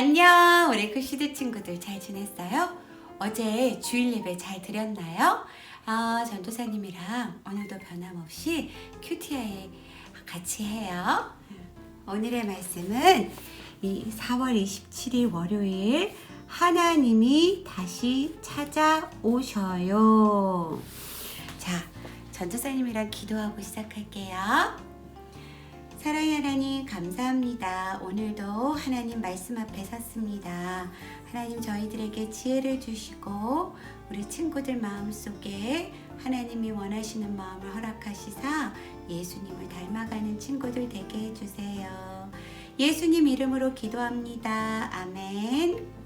안녕, 우리 크시드 친구들 잘 지냈어요? 어제 주일 예배 잘 드렸나요? 아, 전도사님이랑 오늘도 변함없이 큐티아에 같이 해요. 오늘의 말씀은 이 4월 27일 월요일 하나님이 다시 찾아오셔요. 자, 전도사님이랑 기도하고 시작할게요. 사랑의 하나님 감사합니다. 오늘도 하나님 말씀 앞에 섰습니다. 하나님 저희들에게 지혜를 주시고 우리 친구들 마음속에 하나님이 원하시는 마음을 허락하시사 예수님을 닮아가는 친구들 되게 해주세요. 예수님 이름으로 기도합니다. 아멘.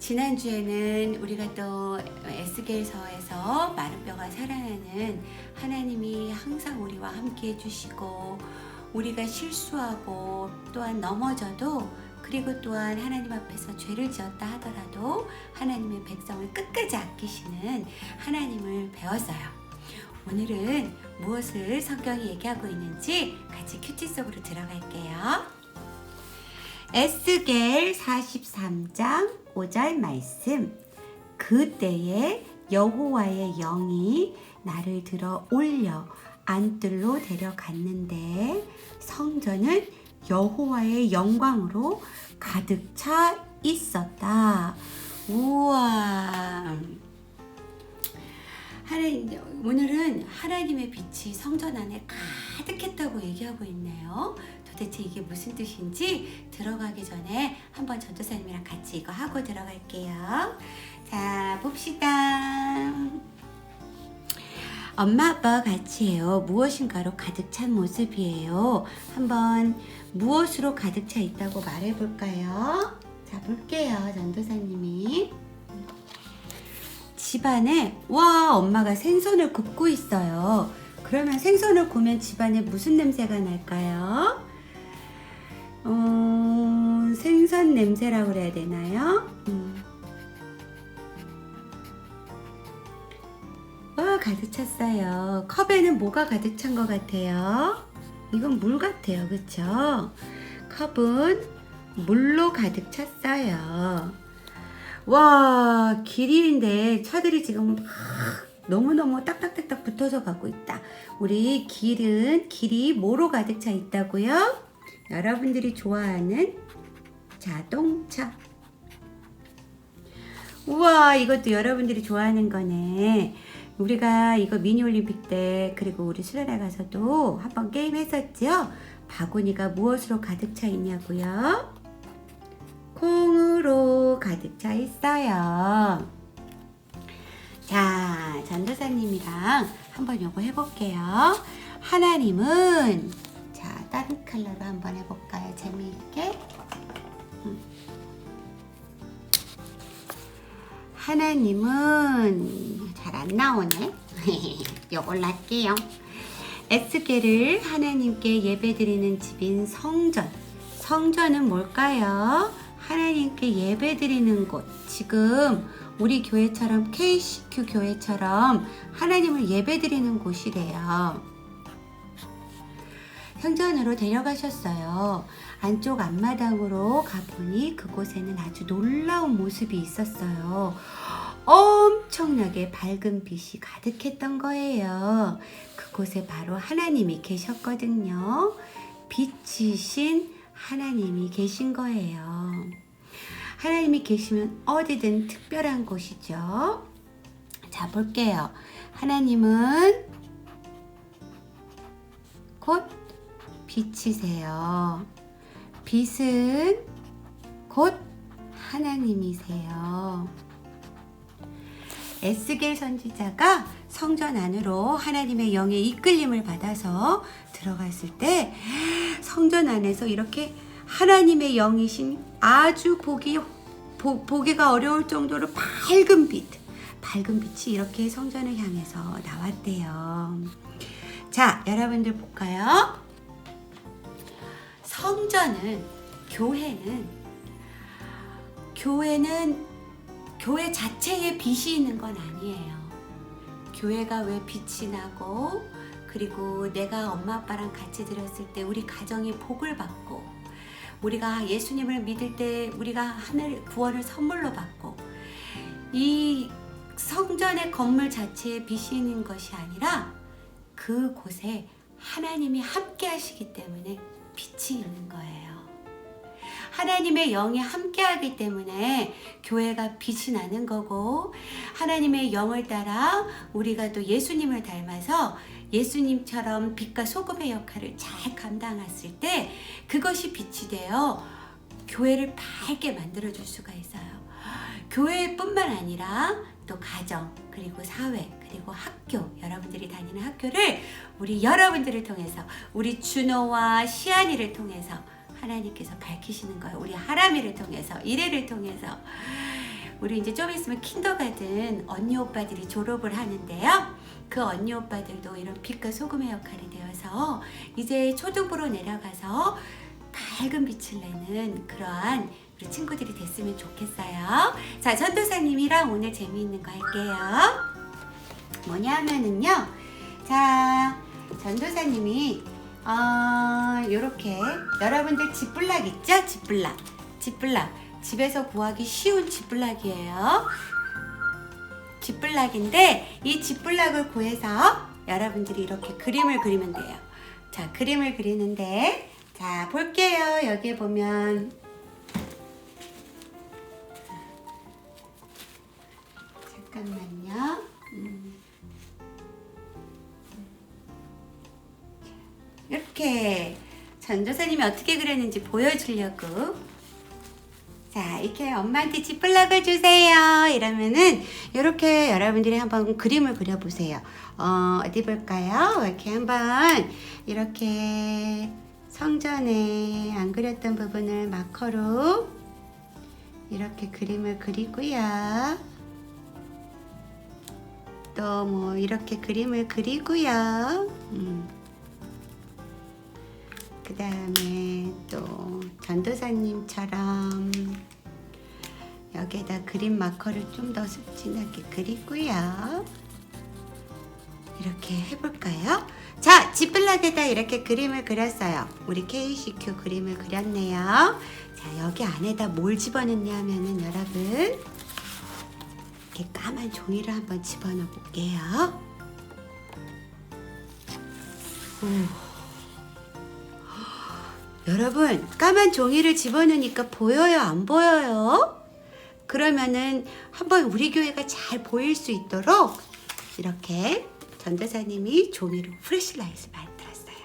자, 지난주에는 우리가 또 에스겔서에서 마른 뼈가 살아나는 하나님이 항상 우리와 함께 해주시고 우리가 실수하고 또한 넘어져도 그리고 또한 하나님 앞에서 죄를 지었다 하더라도 하나님의 백성을 끝까지 아끼시는 하나님을 배웠어요. 오늘은 무엇을 성경이 얘기하고 있는지 같이 큐티 속으로 들어갈게요. 에스겔 43장 5절 말씀 그때에 여호와의 영이 나를 들어 올려 안뜰로 데려갔는데 성전은 여호와의 영광으로 가득 차 있었다. 우와. 오늘은 하나님의 빛이 성전 안에 가득했다고 얘기하고 있네요. 도대체 이게 무슨 뜻인지 들어가기 전에 한번 전도사님이랑 같이 이거 하고 들어갈게요. 자, 봅시다. 엄마 아빠와 같이 해요. 무엇인가로 가득 찬 모습이에요. 한번 무엇으로 가득 차 있다고 말해 볼까요? 자, 볼게요. 전도사님이. 집안에 와 엄마가 생선을 굽고 있어요. 그러면 생선을 구우면 집안에 무슨 냄새가 날까요? 생선 냄새라고 그래야 되나요? 음. 와 가득 찼어요. 컵에는 뭐가 가득 찬 것 같아요? 이건 물 같아요, 그쵸? 컵은 물로 가득 찼어요. 와 길인데 차들이 지금 막 너무너무 딱딱딱딱 붙어서 가고 있다. 우리 길은 길이 뭐로 가득 차 있다고요? 여러분들이 좋아하는 자동차. 우와 이것도 여러분들이 좋아하는 거네. 우리가 이거 미니올림픽 때 그리고 우리 수련회 가서도 한번 게임 했었죠? 바구니가 무엇으로 가득 차 있냐고요? 콩으로 가득 차 있어요. 자, 전도사님이랑 한번 요거 해볼게요. 하나님은 자, 다른 컬러로 한번 해볼까요? 재미있게. 음. 하나님은 잘 안 나오네. 요걸 놨게요. 에스겔을 하나님께 예배드리는 집인 성전. 성전은 뭘까요? 하나님께 예배드리는 곳. 지금 우리 교회처럼 KCQ 교회처럼 하나님을 예배드리는 곳이래요. 성전으로 데려가셨어요. 안쪽 앞마당으로 가보니 그곳에는 아주 놀라운 모습이 있었어요. 엄청나게 밝은 빛이 가득했던 거예요. 그곳에 바로 하나님이 계셨거든요. 빛이신 하나님이 계신 거예요. 하나님이 계시면 어디든 특별한 곳이죠. 자, 볼게요. 하나님은 곧 빛이세요. 빛은 곧 하나님이세요. 에스겔 선지자가 성전 안으로 하나님의 영의 이끌림을 받아서 들어갔을 때 성전 안에서 이렇게 하나님의 영이신 아주 보기 보, 보기가 어려울 정도로 밝은 빛, 밝은 빛이 이렇게 성전을 향해서 나왔대요. 자, 여러분들 볼까요? 성전은 교회는 교회는 교회 자체에 빛이 있는 건 아니에요. 교회가 왜 빛이 나고 그리고 내가 엄마 아빠랑 같이 들었을 때 우리 가정이 복을 받고 우리가 예수님을 믿을 때 우리가 하늘 구원을 선물로 받고 이 성전의 건물 자체에 빛이 있는 것이 아니라 그곳에 하나님이 함께 하시기 때문에 빛이 있는 거예요. 하나님의 영이 함께하기 때문에 교회가 빛이 나는 거고 하나님의 영을 따라 우리가 또 예수님을 닮아서 예수님처럼 빛과 소금의 역할을 잘 감당했을 때 그것이 빛이 되어 교회를 밝게 만들어 줄 수가 있어요. 교회뿐만 아니라 또 가정 그리고 사회 그리고 학교 여러분들이 다니는 학교를 우리 여러분들을 통해서 우리 준호와 시안이를 통해서 하나님께서 밝히시는 거예요. 우리 하람이를 통해서 이래를 통해서 우리 이제 좀 있으면 킨더가든 언니 오빠들이 졸업을 하는데요. 그 언니 오빠들도 이런 빛과 소금의 역할이 되어서 이제 초등부로 내려가서 밝은 빛을 내는 그러한 우리 친구들이 됐으면 좋겠어요. 자, 전도사님이랑 오늘 재미있는 거 할게요. 뭐냐면은요. 자, 전도사님이 어, 요렇게 여러분들 지불락 있죠? 지불락. 지불락. 집에서 구하기 쉬운 지불락이에요. 지불락인데 이 지불락을 구해서 여러분들이 이렇게 그림을 그리면 돼요. 자, 그림을 그리는데 자, 볼게요. 여기 보면 잠깐만요. 이렇게 전도사님이 어떻게 그렸는지 보여주려고. 자 이렇게 엄마한테 지플락을 주세요. 이러면은 이렇게 여러분들이 한번 그림을 그려보세요. 어, 어디 볼까요? 이렇게 한번 이렇게 성전에 안 그렸던 부분을 마커로 이렇게 그림을 그리고요. 또 뭐 이렇게 그림을 그리고요. 음. 그 다음에 또 전도사님처럼 여기에다 그림 마커를 좀더 진하게 그리고요. 이렇게 해볼까요? 자, 지플락에다 이렇게 그림을 그렸어요. 우리 KCQ 그림을 그렸네요. 자, 여기 안에다 뭘 집어넣냐 하면은 여러분 이렇게 까만 종이를 한번 집어넣어 볼게요. 오. 여러분 까만 종이를 집어넣으니까 보여요 안 보여요? 그러면은 한번 우리 교회가 잘 보일 수 있도록 이렇게 전도사님이 종이로 프레시라이트 만들었어요.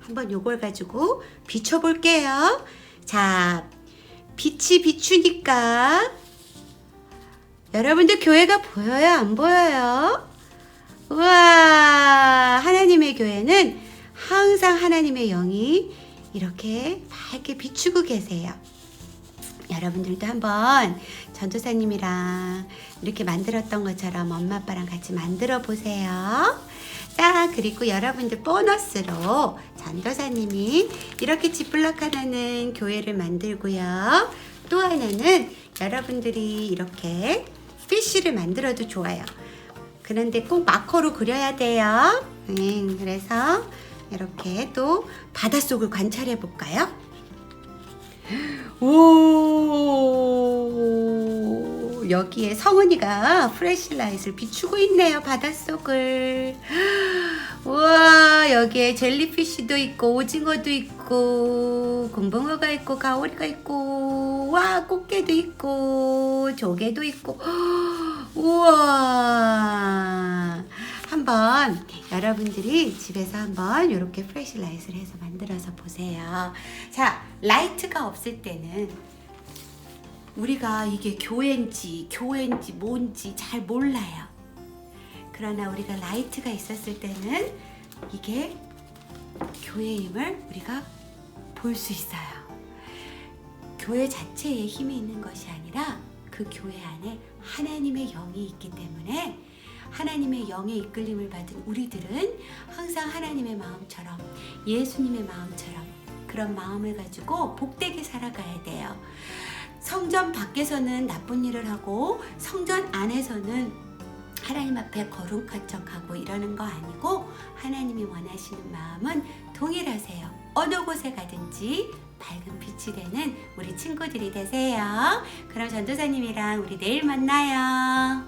한번 요걸 가지고 비춰볼게요. 자, 빛이 비추니까 여러분들 교회가 보여요 안 보여요? 우와 하나님의 교회는 항상 하나님의 영이 이렇게 밝게 비추고 계세요. 여러분들도 한번 전도사님이랑 이렇게 만들었던 것처럼 엄마 아빠랑 같이 만들어 보세요. 자, 그리고 여러분들 보너스로 전도사님이 이렇게 지플락 하나는 교회를 만들고요. 또 하나는 여러분들이 이렇게 피쉬를 만들어도 좋아요. 그런데 꼭 마커로 그려야 돼요. 음, 그래서 이렇게 또 바닷속을 관찰해 볼까요? 오 여기에 성은이가 프레시라이트를 비추고 있네요 바닷속을. 우와 여기에 젤리피쉬도 있고 오징어도 있고 금붕어가 있고 가오리가 있고 와 꽃게도 있고 조개도 있고. 우와 한번 여러분들이 집에서 한번 이렇게 프레시라이트를 해서 만들어서 보세요. 자, 라이트가 없을 때는 우리가 이게 교회인지 교회인지 뭔지 잘 몰라요. 그러나 우리가 라이트가 있었을 때는 이게 교회임을 우리가 볼 수 있어요. 교회 자체에 힘이 있는 것이 아니라 그 교회 안에 하나님의 영이 있기 때문에 하나님의 영의 이끌림을 받은 우리들은 항상 하나님의 마음처럼 예수님의 마음처럼 그런 마음을 가지고 복되게 살아가야 돼요. 성전 밖에서는 나쁜 일을 하고 성전 안에서는 하나님 앞에 거룩한 척하고 이러는 거 아니고 하나님이 원하시는 마음은 동일하세요. 어느 곳에 가든지 밝은 빛이 되는 우리 친구들이 되세요. 그럼 전도사님이랑 우리 내일 만나요.